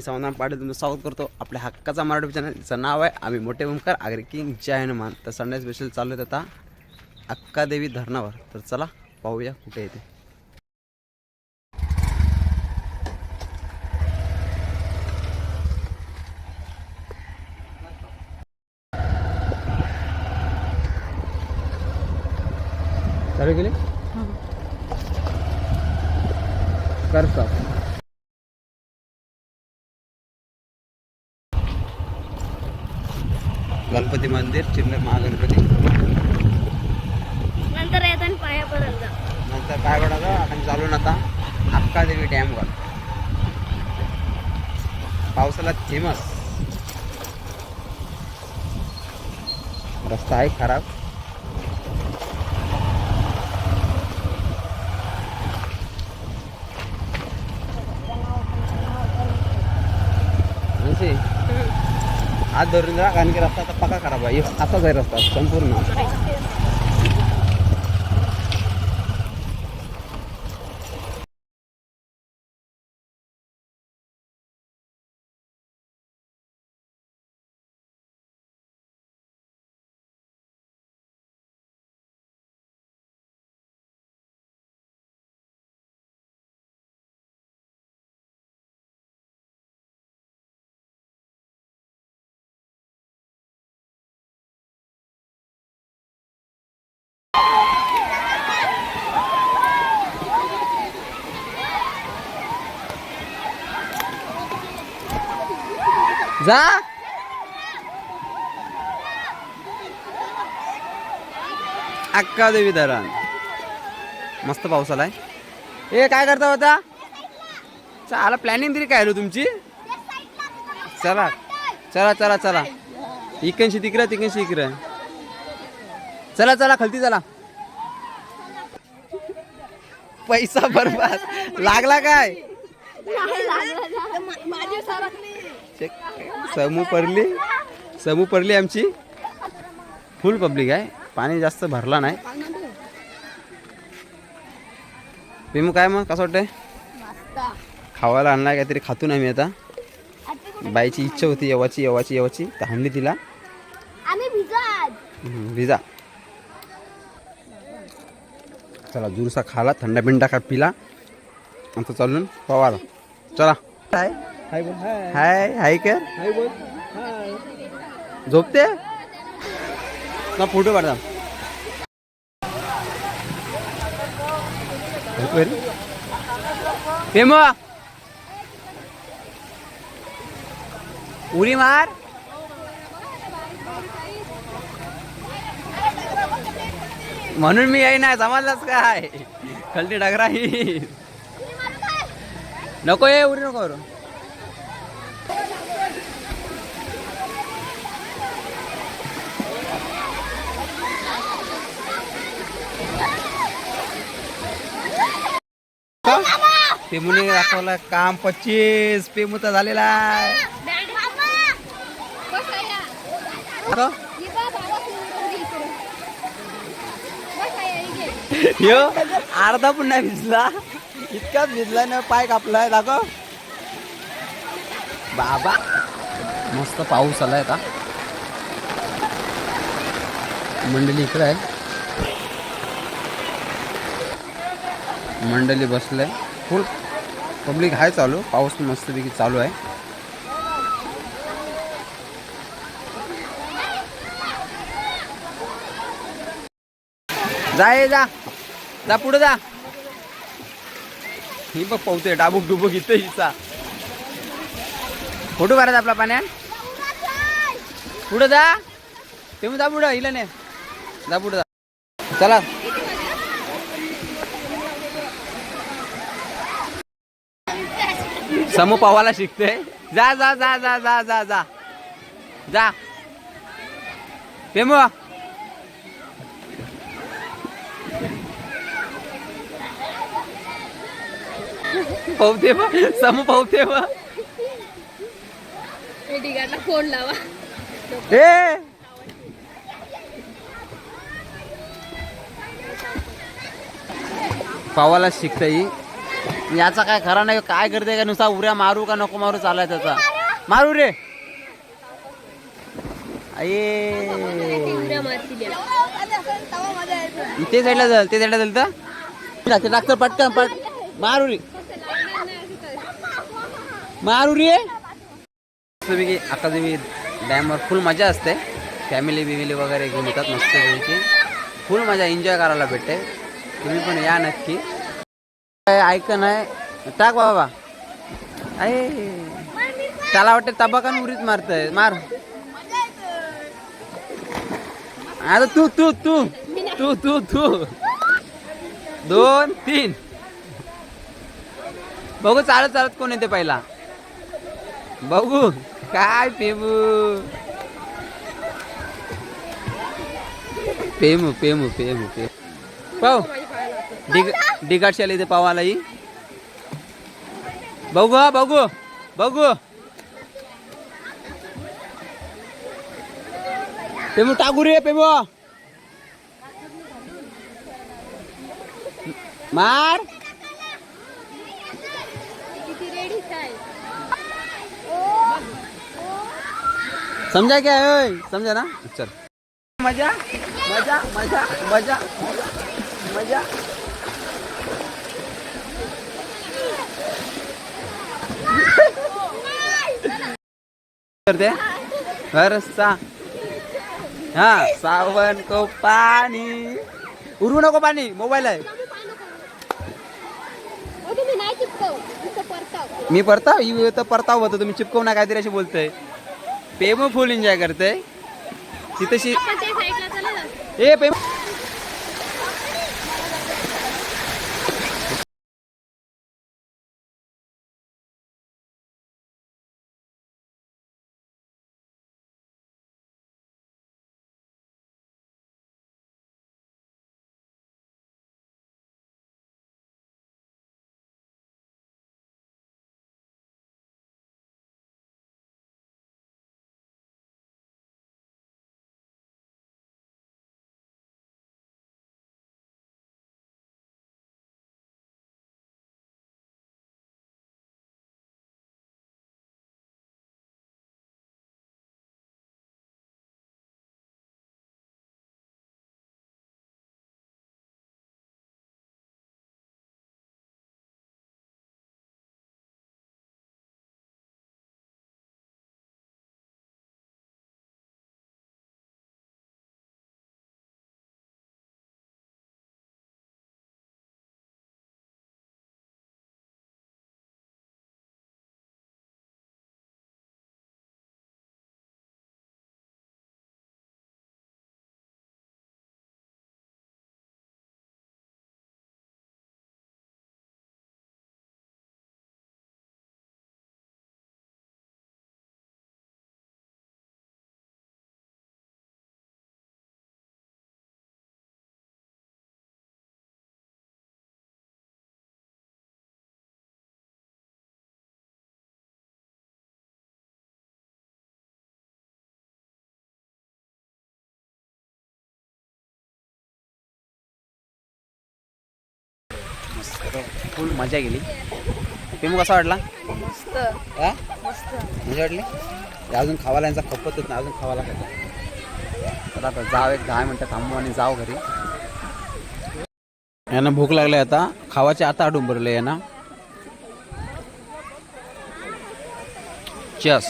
मी समाधान पाटील तुमचं स्वागत करतो आपल्या हक्काचा मराठी चॅनल तिचं नाव आहे आम्ही मोठे ओमकार आगरी किंग जय हनुमान. तर संडे स्पेशल चालू आहेत आता अक्कादेवी धरणावर. तर चला पाहूया कुठे येते चालू केले? कर गणपती मंदिर चिल्ले महागणपती. नंतर येताना पाया पडत नंतर काय बघा आपण चालून आता अक्कादेवी डॅमवर पावसाळ्यात फेमस रस्ता आहे खराब. हात धरून जा कारण की रस्ता आता पक्का खराब आहे असाच आहे रस्ता संपूर्ण. जा. अक्का देवी धरण. मस्त पाऊस आलाय. ए काय करता होता? चला प्लॅनिंग तरी काय तुमची? चला. चला चला चला. इकडशी तिकडं तिकडशी इकडं चला चला खालती चला. पैसा बरबाद. लागला काय? समू पडली. समू पडली आमची. फुल पब्लिक आहे. पाणी जास्त भरला नाही. विमू काय मग? कसं वाटतंय? खावायला आणला काहीतरी खातून आम्ही आता. बाईची इच्छा होती येवाची येवाची येवाची. तर हाणली तिला. भिजा. चला जुरसा खाला थंडा बिंडा का पिला. आता चालून पवाला चला. हाय. हाय बोल हाय. हाय कर. हाय बोल झोपते? ना फोटो काढता फेम उडी मार. म्हणून मी येई नाही समजलाच काय? खालती डगरा ही. नको ये उडी नको करू. पेमुने दाखवलं काम पच्चीस पेमुचा झालेला आहे. यो. अर्धा पण नाही भिजला. इतका भिजला ना पाय कापलाय दाखव. बाबा मस्त पाऊस आलाय आता. मंडळी इकडे आहे. मंडळी बसलंय फुल पब्लिक आहे चालू. पाऊस मस्तपैकी चालू आहे. जा जा. जा पुढे जा. ही बघ पावते डाबूक डुबूक इथं हिचा. फोटो काढायचा आपला पाण्यात. पुढे जा. ते जा पुढं हिला नाही जा पुढे जा. चला. समू पावाला शिकते जा जा जा जा जा जा जा. जा. पेमो. पावते बा समू पावते बा फोन लावा. ए! पावाला शिकता ही. याचा काय खरा नाही काय करते का नुसता उऱ्या मारू का नको मारू चालाय त्याचा? मारू रे. ते साईडला जाल ते साईडला जाल तर. टाकतं पटकन पट. मारू रे. मारू रे मस्तपैकी तुम्ही डॅमवर फुल मजा असते. फॅमिली बिमिली वगैरे घेऊन येतात मस्तपैकी. फुल मजा एन्जॉय करायला भेटते. तुम्ही पण या नक्की. काय ऐक नाही टाक बाबा. आहे त्याला वाटते तबाकान उरीत मारतय. मार. आता तू तू तू. तू तू तू. दोन तीन. बघू चालत चालत कोण येते पहिला. बघू. काय पेमू? पेमू पेमू पेमू पेमू. पाहू. डिग डिगाटशाला इथे पाव आला ही. बघू हा बघू बघू. पेमू टाकू रे पेमू. मार. समजा क्या है ओए? समझा ना? चल. मजा? मजा? मजा? मजा? मजा? करते? सा हा सावन को पाणी उरू नको पाणी मोबाईल आहे. मी परताव? ही तर परताव होतो तुम्ही चिपकवू ना काहीतरी अशी बोलतोय. पेमो फुल एन्जॉय करते ती तशी आपण त्या साईडला चला ना. ए पेम फुल मजा गेली पेमू कसा वाटला? मस्त. हा? मस्त. मजा वाटली? अजून खावाला यांचा खपतच नाही अजून खावाला खायचं. तर आता जाव एक दहा मिनटं थांबू आणि जाव घरी. यांना भूक लागली आता. खावाचे आता आडून भरले यांना. चस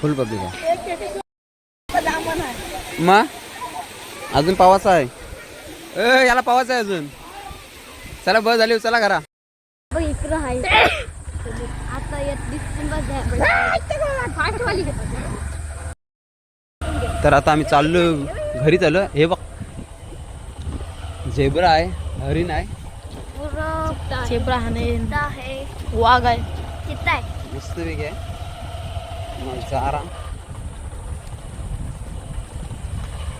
फुल पब्लिक आहे. मग अजून पावाचा आहे. ए याला पावाचा आहे अजून. चला बस झाली चला घरा. बघ इकडं आहे आता येत दिसून बस फाटवाली तर आता आम्ही चाललो घरी चाललो. हे बघ. झेब्रा आहे हरिण आहे. झेब्रा आहे? वाघ आहे. चित्ता आहे. मस्त वेगळी आहे. नजारा दगडांवर कसं काढलाय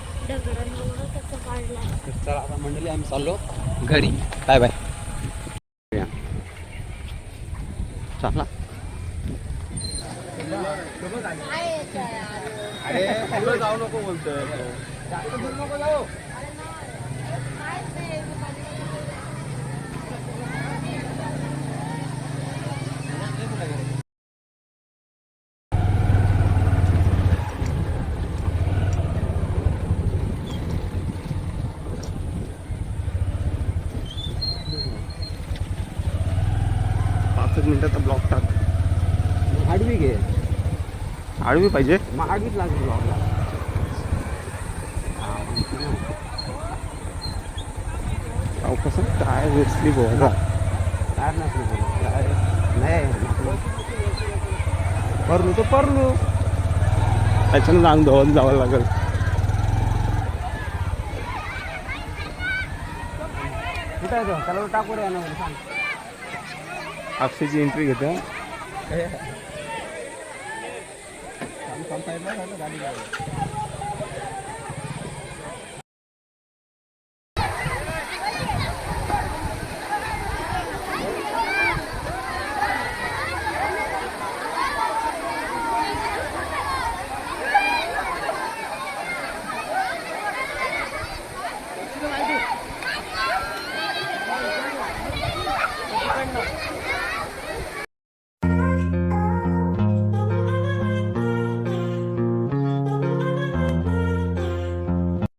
तर चला आता मंडळी आम्ही चाललो घरी. Bye bye. चला. अरे जाऊ नको बोलतोय. आडवी पाहिजे. मग आडवीच लागेल अहो कसं काय वेसली बघा काय नसली काय? नाही परलू तर परलू. त्याच्यानं अंग धुवून जावं लागेल. कुठं आहे तो? त्याला टाकू रे यानं सांग. अक्षयची एंट्री घेते. 买房还是买这边的